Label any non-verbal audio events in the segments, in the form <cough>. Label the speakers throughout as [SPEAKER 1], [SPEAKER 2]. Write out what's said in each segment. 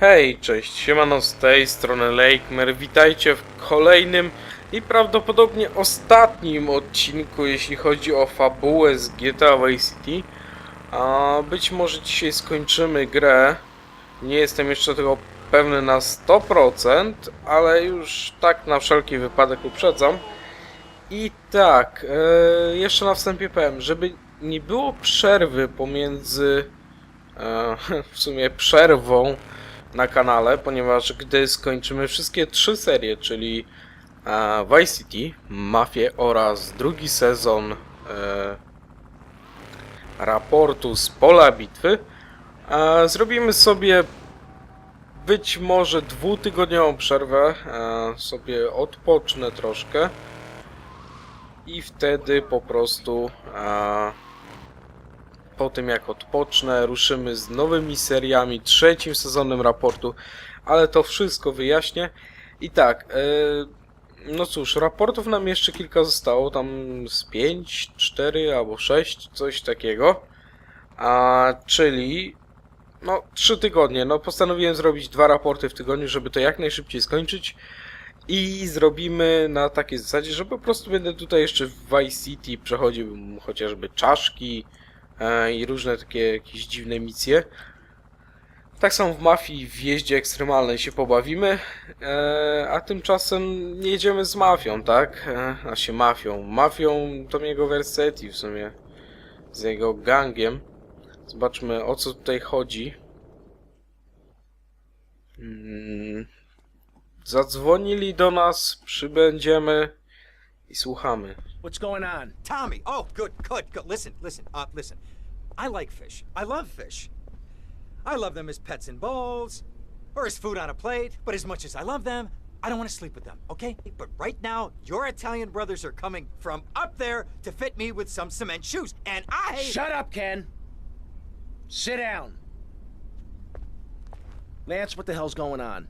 [SPEAKER 1] Hej, cześć, siemano z tej strony Lakemer, witajcie w kolejnym i prawdopodobnie ostatnim odcinku, jeśli chodzi o fabułę z GTA Vice City. A być może dzisiaj skończymy grę, nie jestem jeszcze tego pewny na 100%, ale już tak na wszelki wypadek uprzedzam. I tak, e, jeszcze na wstępie powiem, żeby nie było przerwy pomiędzy e, <laughs> w sumie przerwą na kanale, ponieważ gdy skończymy wszystkie trzy serie, czyli e, Vice City, Mafię oraz drugi sezon e, raportu z pola bitwy, e, zrobimy sobie być może dwutygodniową przerwę, sobie odpocznę troszkę i wtedy po prostu po tym jak odpocznę, ruszymy z nowymi seriami, trzecim sezonem raportu, ale to wszystko wyjaśnię. I tak, e, no cóż, raportów nam jeszcze kilka zostało, tam z 5, 4 albo 6, coś takiego. A, czyli, no, 3 tygodnie. No, postanowiłem zrobić dwa raporty w tygodniu, żeby to jak najszybciej skończyć. I zrobimy na takiej zasadzie, że po prostu będę tutaj jeszcze w Vice City przechodził chociażby czaszki, i różne takie jakieś dziwne misje. Tak samo w mafii w jeździe ekstremalnej się pobawimy, e, a tymczasem nie jedziemy z mafią, tak? E, a się mafią. Mafią Tomiego Versetti w sumie. Z jego gangiem. Zobaczmy o co tutaj chodzi. Mm. Zadzwonili do nas, przybędziemy i słuchamy.
[SPEAKER 2] What's going on?
[SPEAKER 3] Tommy. Oh, good, good, good. Listen, listen, uh, listen. I like fish. I love fish. I love them as pets in bowls or as food on a plate. But as much as I love them, I don't want to sleep with them, okay? But right now, your Italian brothers are coming from up there to fit me with some cement shoes. And I.
[SPEAKER 2] Shut up, Ken. Sit down. Lance, what the hell's going on?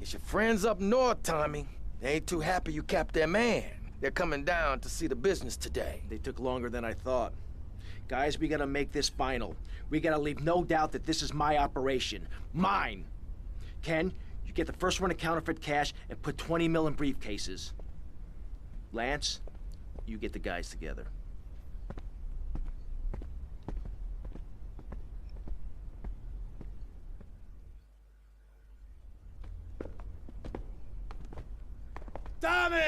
[SPEAKER 4] It's your friends up north, Tommy. They ain't too happy you capped their man. They're coming down to see the business today.
[SPEAKER 2] They took longer than I thought. Guys, we gotta make this final. We gotta leave no doubt that this is my operation. Mine! Ken, you get the first one to counterfeit cash and put 20 mil in briefcases. Lance, you get the guys together.
[SPEAKER 5] Tommy!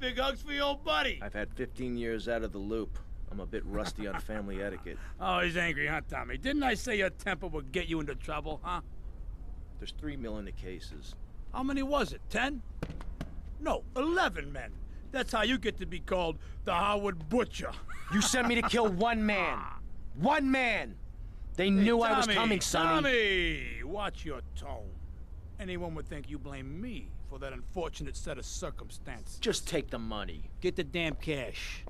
[SPEAKER 5] What? No big hugs for your old buddy?
[SPEAKER 2] I've had 15 years out of the loop. I'm a bit rusty on family etiquette.
[SPEAKER 5] Oh, he's angry, huh, Tommy? Didn't I say your temper would get you into trouble, huh?
[SPEAKER 2] There's three mil in the cases.
[SPEAKER 5] How many was it? Ten? No, eleven men. That's how you get to be called the Howard Butcher. <laughs>
[SPEAKER 2] You sent me to kill one man. Ah. One man. They knew I was coming, Sonny.
[SPEAKER 5] Tommy, watch your tone. Anyone would think you blame me for that unfortunate set of circumstances.
[SPEAKER 2] Just take the money.
[SPEAKER 5] Get the damn cash.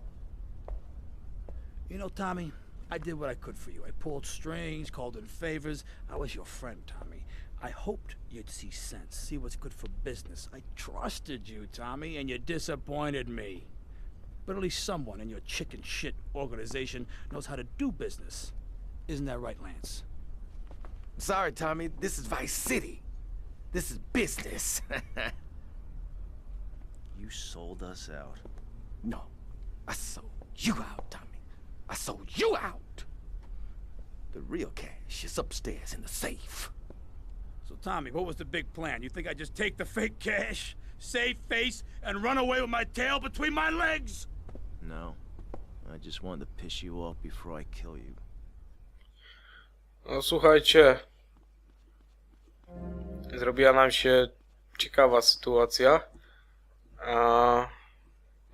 [SPEAKER 5] You know, Tommy, I did what I could for you. I pulled strings, called in favors. I was your friend, Tommy. I hoped you'd see sense, see what's good for business. I trusted you, Tommy, and you disappointed me. But at least someone in your chicken shit organization knows how to do business. Isn't that right, Lance?
[SPEAKER 4] Sorry, Tommy. This is Vice City. This is business. <laughs>
[SPEAKER 2] You sold us out.
[SPEAKER 4] no, I sold you out, Tommy. I sold you out. The real cash is upstairs in the safe.
[SPEAKER 5] So, Tommy, what was the big plan? You think I just take the fake cash, save face, and run away with my tail between my legs?
[SPEAKER 2] No. I just wanted to piss you off before I kill you.
[SPEAKER 1] Uh, no słuchajcie. Zrobiła nam się ciekawa sytuacja. A,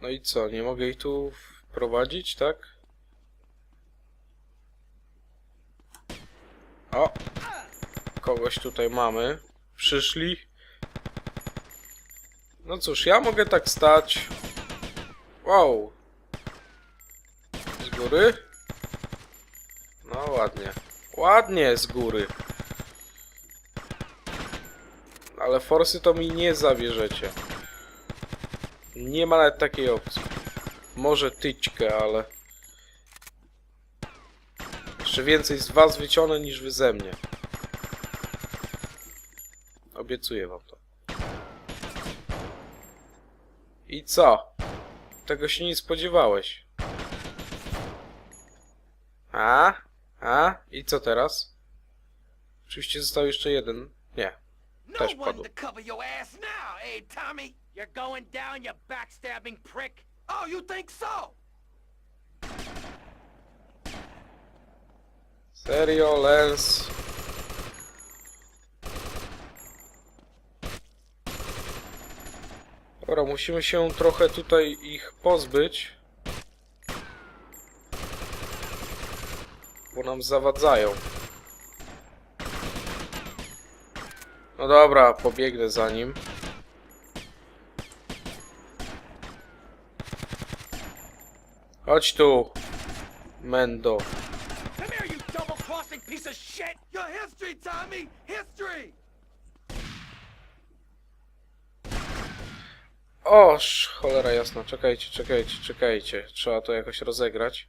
[SPEAKER 1] no i co? Nie mogę ich tu wprowadzić, tak? O! Kogoś tutaj mamy. Przyszli. No cóż, ja mogę tak stać. Wow. Z góry? No ładnie. Ładnie z góry. Ale forsy to mi nie zabierzecie. Nie ma nawet takiej opcji. Może tyćkę, ale... Jeszcze więcej z was wyciągnę niż wy ze mnie. Obiecuję wam to. I co? Tego się nie spodziewałeś. A? A? I co teraz? Oczywiście został jeszcze jeden. Nie.
[SPEAKER 4] No
[SPEAKER 1] Też
[SPEAKER 4] one
[SPEAKER 1] padł.
[SPEAKER 4] to cover your ass now, eh, Tommy?
[SPEAKER 2] You're going down, you backstabbing prick!
[SPEAKER 4] Oh, you think so?
[SPEAKER 1] Serio, Lens? Dobra, musimy się trochę tutaj ich pozbyć. Bo nam zawadzają. No dobra, pobiegnę za nim. Chodź tu, Mendo.
[SPEAKER 4] Come here, you double-crossing piece of shit! Your history, Tommy! History!
[SPEAKER 1] Oż, cholera jasna, czekajcie, czekajcie, czekajcie. Trzeba to jakoś rozegrać.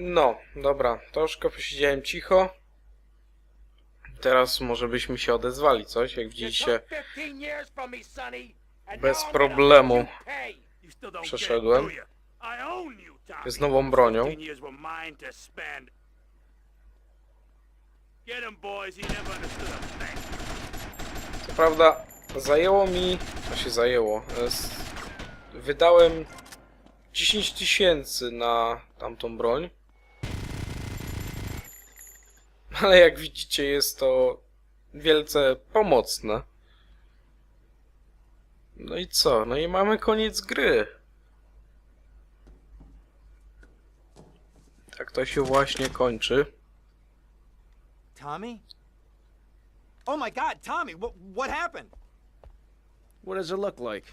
[SPEAKER 1] No, dobra, troszkę posiedziałem cicho. Teraz może byśmy się odezwali, coś? Jak widzicie,
[SPEAKER 4] took 15 years from me, Sonny, and
[SPEAKER 1] bez problemu Przeszedłem. z nową bronią.
[SPEAKER 5] 15 years were mine to spend. Get him, boys. He never understood a thing.
[SPEAKER 1] Co prawda, zajęło mi. To się zajęło. e, Wydałem 10 tysięcy na tamtą broń. <laughs> Ale jak widzicie, jest to wielce pomocne. No i co? No i mamy koniec gry. Tak to się właśnie kończy.
[SPEAKER 3] Tommy? Oh my god, Tommy, what, what happened?
[SPEAKER 2] What does it look like?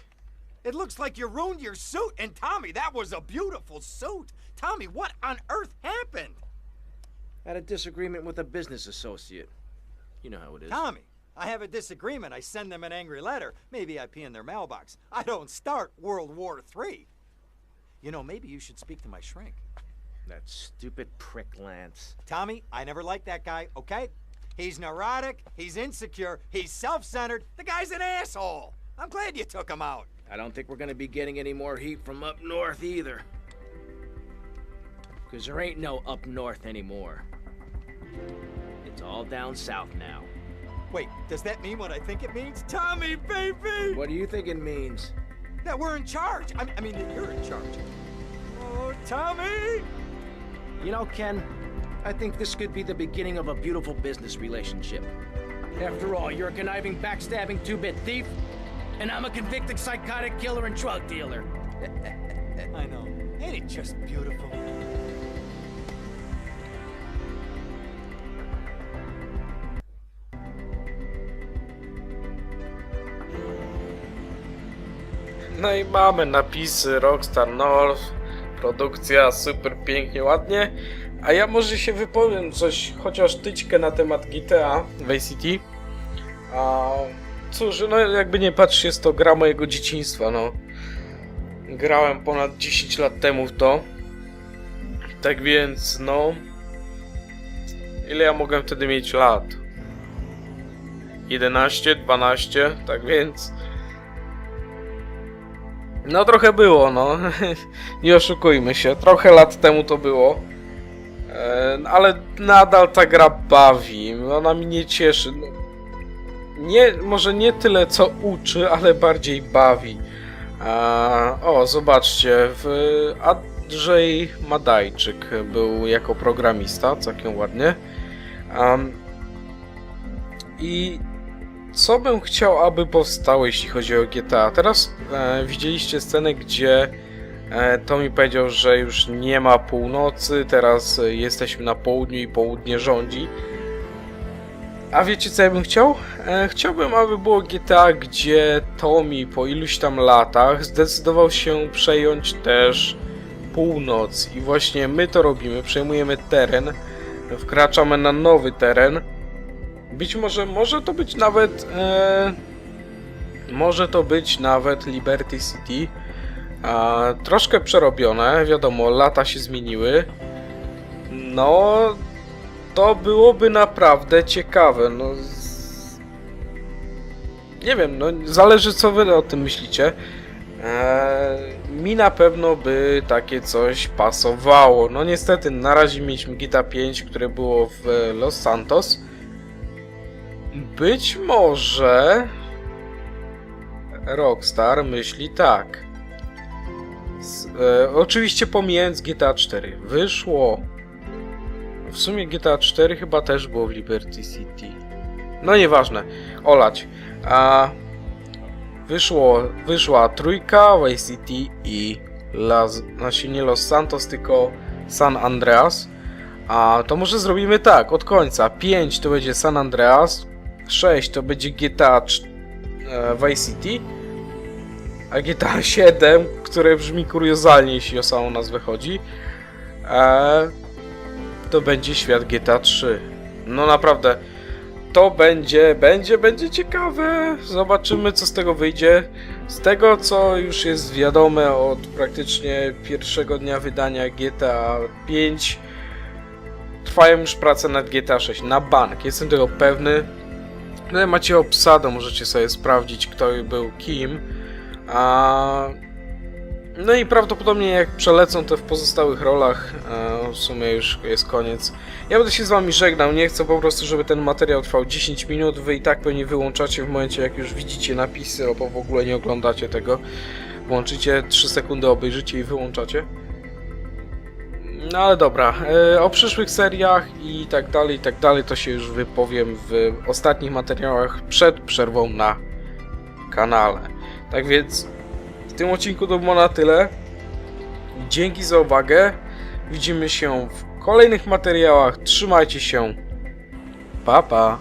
[SPEAKER 3] It looks like you ruined your suit. And Tommy, that was a beautiful suit. Tommy, what on earth happened?
[SPEAKER 2] Had a disagreement with a business associate. You know how it is.
[SPEAKER 3] Tommy, I have a disagreement. I send them an angry letter. Maybe I pee in their mailbox. I don't start World War III. You know, maybe you should speak to my shrink.
[SPEAKER 2] That stupid prick Lance.
[SPEAKER 3] Tommy, I never liked that guy, okay? He's neurotic, he's insecure, he's self centered. The guy's an asshole. I'm glad you took him out.
[SPEAKER 2] I don't think we're gonna be getting any more heat from up north either. Because there ain't no up north anymore. It's all down south now.
[SPEAKER 3] Wait, does that mean what I think it means? Tommy, baby!
[SPEAKER 2] What do you think it means?
[SPEAKER 3] That we're in charge. I, I mean, that you're in charge. Oh, Tommy!
[SPEAKER 2] You know, Ken, I think this could be the beginning of a beautiful business relationship. After all, you're a conniving, backstabbing two-bit thief, and I'm a convicted psychotic killer and drug dealer. <laughs>
[SPEAKER 3] I know. Ain't it just beautiful?
[SPEAKER 1] No i mamy napisy Rockstar North, produkcja super pięknie, ładnie. A ja może się wypowiem coś, chociaż tyćkę na temat GTA Vice City. A cóż, no jakby nie patrz, jest to gra mojego dzieciństwa, no. Grałem ponad 10 lat temu w to. Tak więc, no... Ile ja mogłem wtedy mieć lat? 11, 12, tak więc... No trochę było, no. <laughs> Nie oszukujmy się. Trochę lat temu to było. E, ale nadal ta gra bawi, ona mnie cieszy. No, nie, może nie tyle co uczy, ale bardziej bawi. O, zobaczcie, Andrzej Madajczyk był jako programista, całkiem ładnie. I co bym chciał, aby powstało, jeśli chodzi o GTA? Teraz e, widzieliście scenę, gdzie e, Tommy powiedział, że już nie ma północy, teraz e, jesteśmy na południu i południe rządzi. A wiecie co ja bym chciał? E, chciałbym, aby było GTA, gdzie Tommy po iluś tam latach zdecydował się przejąć też północ. I właśnie my to robimy, przejmujemy teren, wkraczamy na nowy teren. Być może, może to być nawet, e, może to być nawet Liberty City. A, troszkę przerobione, wiadomo, lata się zmieniły. No, to byłoby naprawdę ciekawe. No, nie wiem, no zależy co wy o tym myślicie. Eee, mi na pewno by takie coś pasowało. No niestety, na razie mieliśmy GTA 5, które było w Los Santos. Być może Rockstar myśli tak. Z, e, oczywiście pomijając GTA 4. Wyszło w sumie GTA 4 chyba też było w Liberty City. No nieważne. Olać. A wyszło, wyszła trójka, Vice City i Las, znaczy nie Los Santos, tylko San Andreas. A to może zrobimy tak, od końca. 5 to będzie San Andreas, 6 to będzie GTA e, Vice City, a GTA 7, które brzmi kuriozalnie, jeśli o samą nazwę chodzi, e, to będzie świat GTA 3. No naprawdę, to będzie, będzie, będzie ciekawe. Zobaczymy, co z tego wyjdzie. Z tego, co już jest wiadome od praktycznie pierwszego dnia wydania GTA 5, trwają już prace nad GTA 6 na bank. Jestem tego pewny. No, macie obsadę, możecie sobie sprawdzić, kto był kim. A no i prawdopodobnie jak przelecą te w pozostałych rolach, e, w sumie już jest koniec. Ja będę się z wami żegnał, nie chcę po prostu, żeby ten materiał trwał 10 minut, wy i tak pewnie wyłączacie w momencie jak już widzicie napisy, albo w ogóle nie oglądacie tego. Włączycie 3 sekundy, obejrzycie i wyłączacie. No ale dobra, e, o przyszłych seriach i tak dalej, i tak dalej to się już wypowiem w ostatnich materiałach przed przerwą na kanale. Tak więc w tym odcinku to było na tyle. Dzięki za uwagę. Widzimy się w kolejnych materiałach. Trzymajcie się. Pa pa.